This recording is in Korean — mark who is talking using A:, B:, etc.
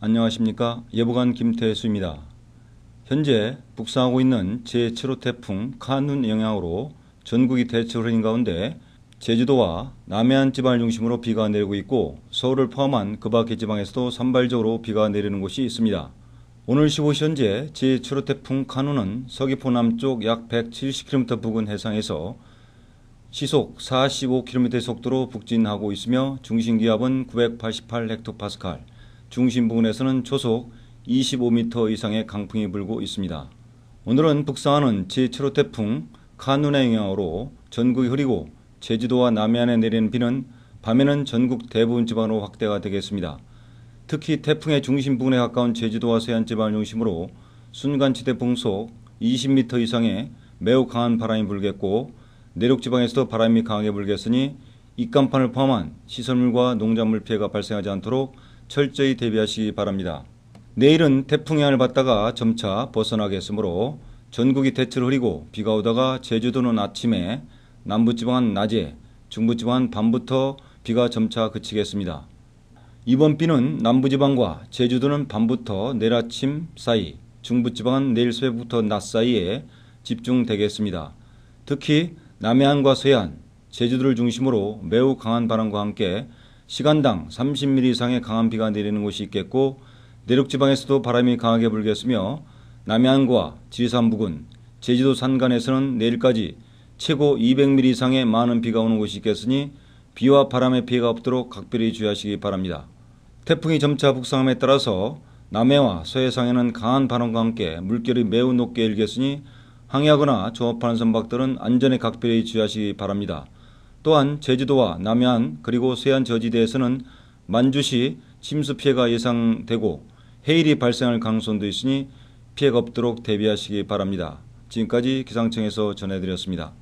A: 안녕하십니까 예보관 김태수입니다. 현재 북상하고 있는 제7호 태풍 카눈 영향으로 전국이 대체 흐린 가운데 제주도와 남해안 지방을 중심으로 비가 내리고 있고 서울을 포함한 그 밖의 지방에서도 산발적으로 비가 내리는 곳이 있습니다. 오늘 15시 현재 제7호 태풍 카눈은 서귀포 남쪽 약 170km 부근 해상에서 시속 45km의 속도로 북진하고 있으며 중심기압은 988헥토파스칼, 중심 부근에서는 초속 25m 이상의 강풍이 불고 있습니다. 오늘은 북상하는 제7호 태풍 카눈의 영향으로 전국이 흐리고 제주도와 남해안에 내리는 비는 밤에는 전국 대부분 지방으로 확대가 되겠습니다. 특히 태풍의 중심 부근에 가까운 제주도와 서해안 지방을 중심으로 순간치대 풍속 20m 이상의 매우 강한 바람이 불겠고 내륙 지방에서도 바람이 강하게 불겠으니 입간판을 포함한 시설물과 농작물 피해가 발생하지 않도록 철저히 대비하시기 바랍니다. 내일은 태풍 영향을 받다가 점차 벗어나겠으므로 전국이 대체로 흐리고 비가 오다가 제주도는 아침에 남부지방은 낮에 중부지방은 밤부터 비가 점차 그치겠습니다. 이번 비는 남부지방과 제주도는 밤부터 내일 아침 사이, 중부지방은 내일 새벽부터 낮 사이에 집중되겠습니다. 특히 남해안과 서해안, 제주도를 중심으로 매우 강한 바람과 함께 시간당 30mm 이상의 강한 비가 내리는 곳이 있겠고 내륙 지방에서도 바람이 강하게 불겠으며 남해안과 지리산 부근, 제주도 산간에서는 내일까지 최고 200mm 이상의 많은 비가 오는 곳이 있겠으니 비와 바람의 피해가 없도록 각별히 주의하시기 바랍니다. 태풍이 점차 북상함에 따라서 남해와 서해상에는 강한 바람과 함께 물결이 매우 높게 일겠으니 항해하거나 조업하는 선박들은 안전에 각별히 주의하시기 바랍니다. 또한 제주도와 남해안 그리고 서해안 저지대에서는 만주시 침수 피해가 예상되고 해일이 발생할 가능성도 있으니 피해가 없도록 대비하시기 바랍니다. 지금까지 기상청에서 전해드렸습니다.